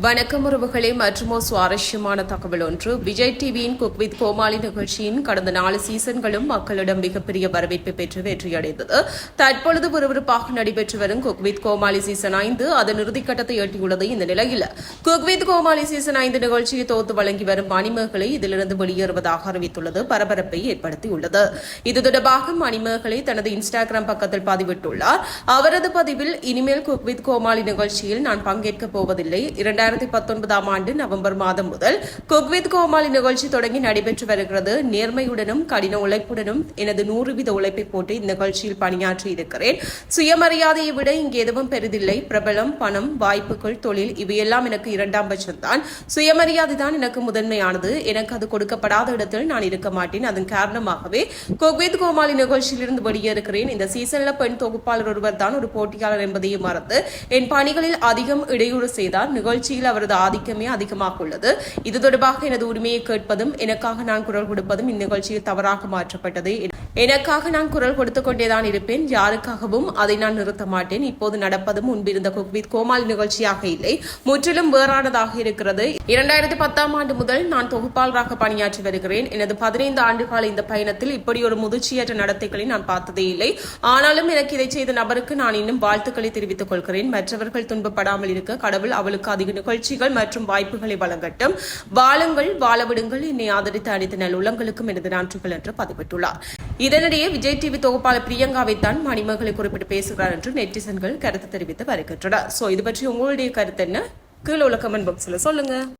வணக்கம் உறவுகளே மற்றுமோ சுவாரஸ்யமான தகவல் ஒன்று விஜய் டிவியின் குக் வித் கோமாளி நிகழ்ச்சியின் கடந்த நாலு சீசன்களும் மக்களிடம் மிகப்பெரிய வரவேற்பை பெற்று வெற்றியடைந்தது. தற்பொழுது விறுவிறுப்பாக நடைபெற்று வரும் குக் வித் கோமாளி சீசன் ஐந்து அதன் இறுதிக்கட்டத்தை எட்டியுள்ளது இந்த நிலையில். குக் வித் கோமாளி சீசன் ஐந்து நிகழ்ச்சியை தோத்து வழங்கி வரும் மணிமேகலை இதிலிருந்து வெளியேறுவதாக அறிவித்துள்ளது. பரபரப்பை ஏற்படுத்தியுள்ளது. இது தொடர்பாக மணிமேகலை தனது இன்ஸ்டாகிராம் பக்கத்தில் பதிவிட்டுள்ளார். அவரது பதிவில் இனிமேல் குக் வித் கோமாளி நிகழ்ச்சியில் நான் பங்கேற்கப் போவதில்லை. இரண்டாயிரத்தி பத்தொன்பதாம் ஆண்டு நவம்பர் மாதம் முதல் குக்வித் கோமாளி நிகழ்ச்சி தொடங்கி நடைபெற்று வருகிறது. நேர்மையுடனும் கடின உழைப்புடனும் எனது நூறு வீத உழைப்பை போட்டு இந்நிகழ்ச்சியில் பணியாற்றி இருக்கிறேன். சுயமரியாதையை விட இங்கு எதுவும் பெரிதில்லை. பிரபலம் பணம் வாய்ப்புகள் தொழில் இவையெல்லாம் எனக்கு இரண்டாம் பட்சம்தான். சுயமரியாதை தான் எனக்கு முதன்மையானது. எனக்கு அது கொடுக்கப்படாத இடத்தில் நான் இருக்க மாட்டேன். அதன் காரணமாகவே குக்வித் கோமாளி நிகழ்ச்சியிலிருந்து வெளியேறுகிறேன். இந்த சீசன்ல பெண் தொகுப்பாளர் ஒருவர் தான் ஒரு போட்டியாளர் என்பதையும் மறந்து என் பணிகளில் அதிகம் இடையூறு செய்தார். நிகழ்ச்சியில் அவரது ஆதிக்கமே அதிகமாக உள்ளது. இது தொடர்பாக எனது உரிமையை கேட்பதும் எனக்காக நான் குரல் கொடுப்பதும் இந்நிகழ்ச்சியில் தவறாக மாற்றப்பட்டது. எனக்காக நான் குரல் கொடுத்து கொண்டேதான் இருப்பேன். யாருக்காகவும் அதை நான் நிறுத்த மாட்டேன். இப்போது நடப்பதும் முன்பிருந்த குக்வித் கோமாளி நிகழ்ச்சியாக இல்லை. முற்றிலும் வேறானதாக இருக்கிறது. இரண்டாயிரத்தி பத்தாம் ஆண்டு முதல் நான் தொகுப்பாளராக பணியாற்றி வருகிறேன். எனது பதினைந்து ஆண்டுகால இந்த பயணத்தில் இப்படி ஒரு முதிர்ச்சியற்ற நடத்தைகளை நான் பார்த்ததே இல்லை. ஆனாலும் எனக்கு இதை செய்த நபருக்கு நான் இன்னும் வாழ்த்துக்களை தெரிவித்துக் கொள்கிறேன். மற்றவர்கள் துன்பப்படாமல் இருக்க கடவுள் அவளுக்கு அதிக நிகழ்ச்சிகள் மற்றும் வாய்ப்புகளை வழங்கட்டும். வாழுங்கள் வாழவிடுங்கள் என்னை ஆதரித்த அனைத்து நல்லுள்ளங்களுக்கும் எனது நன்றிகள் என்று பதிவிட்டுள்ளார். இதனிடையே விஜய் டிவி தொகுப்பாளர் பிரியங்காவை தான் மணிமகளை குறிப்பிட்டு பேசுகிறார் என்று நெட்டிசன்கள் கருத்து தெரிவித்து வருகின்றனர் சோ இது பற்றி உங்களுடைய கருத்து என்ன? கீழே உள்ள கமெண்ட் பாக்ஸ்ல சொல்லுங்க.